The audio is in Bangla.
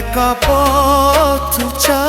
একা পথ চা